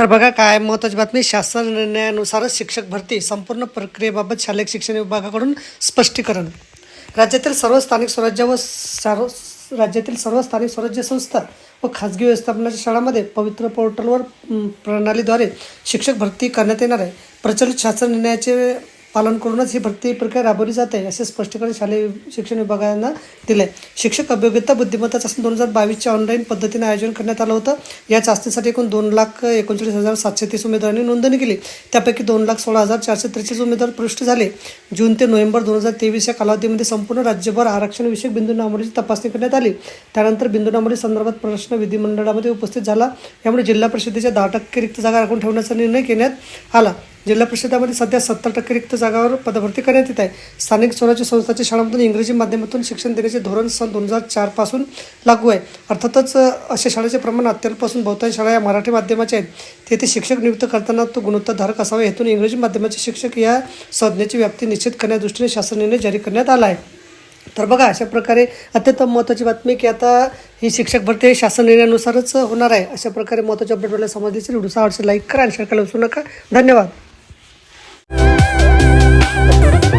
तर बघा काय महत्वाची बातमी. शासन निर्णयानुसारच शिक्षक भरती संपूर्ण प्रक्रियेबाबत शालेय शिक्षण विभागाकडून स्पष्टीकरण. राज्यातील सर्व स्थानिक स्वराज्य व सर्व राज्यातील सर्व स्थानिक स्वराज्य संस्था व खाजगी व्यवस्थापनाच्या शाळांमध्ये पवित्र पोर्टलवर प्रणालीद्वारे शिक्षक भरती करण्यात येणार आहे. प्रचलित शासन निर्णयाचे पालन करूनच ही भरती प्रक्रिया राबवली जाते. असे स्पष्टीकरण शालेय शिक्षण विभागानं दिले शिक्षक अभियोग्यता बुद्धिमत्ता चाचणी दोन हजार बावीसच्या ऑनलाईन पद्धतीने आयोजन करण्यात आलं होतं. या चाचणीसाठी एकूण दोन लाख एकोणचाळीस हजार सातशे तीस उमेदवारांनी नोंदणी केली. त्यापैकी दोन लाख सोळा हजार चारशे त्रेचाळीस उमेदवार प्रविष्ट झाले. जून ते नोव्हेंबर दोन हजार तेवीस या कालावधीमध्ये संपूर्ण राज्यभर आरक्षणविषयक बिंदू नामोडीची तपासणी करण्यात आली. त्यानंतर बिंदू नामोडी संदर्भात प्रश्न विधिमंडळामध्ये उपस्थित झाला. यामुळे जिल्हा परिषदेच्या दहा टक्के रिक्त जागा राखून ठेवण्याचा निर्णय घेण्यात आला. जिल्हा परिषदामध्ये सध्या सत्तर टक्के रिक्त जागावर पदभरती करण्यात येत आहे. स्थानिक स्वराज्य संस्थांच्या शाळांमधून इंग्रजी माध्यमातून शिक्षण देण्याचे धोरण सन दोन हजार चारपासून लागू आहे. अर्थातच अशा शाळेचे प्रमाण अत्यल्पासून बहुतांश शाळा या मराठी माध्यमाच्या आहेत. तेथे शिक्षक नियुक्त करताना तो गुणवत्ताधारक असावा हेतून इंग्रजी माध्यमाचे शिक्षक या संज्ञेची व्याप्ती निश्चित करण्यादृष्टीने शासन निर्णय जारी करण्यात आला आहे. तर बघा अशा प्रकारे अत्यंत महत्त्वाची बातमी की आता ही शिक्षक भरती हे शासन निर्णयानुसारच होणार आहे. अशा प्रकारे महत्त्वाची अपडेट मला समजलीचे व्हिडिओ आवडचे लाईक करा आणि शेअर करायला विसरू नका. धन्यवाद. Thank you.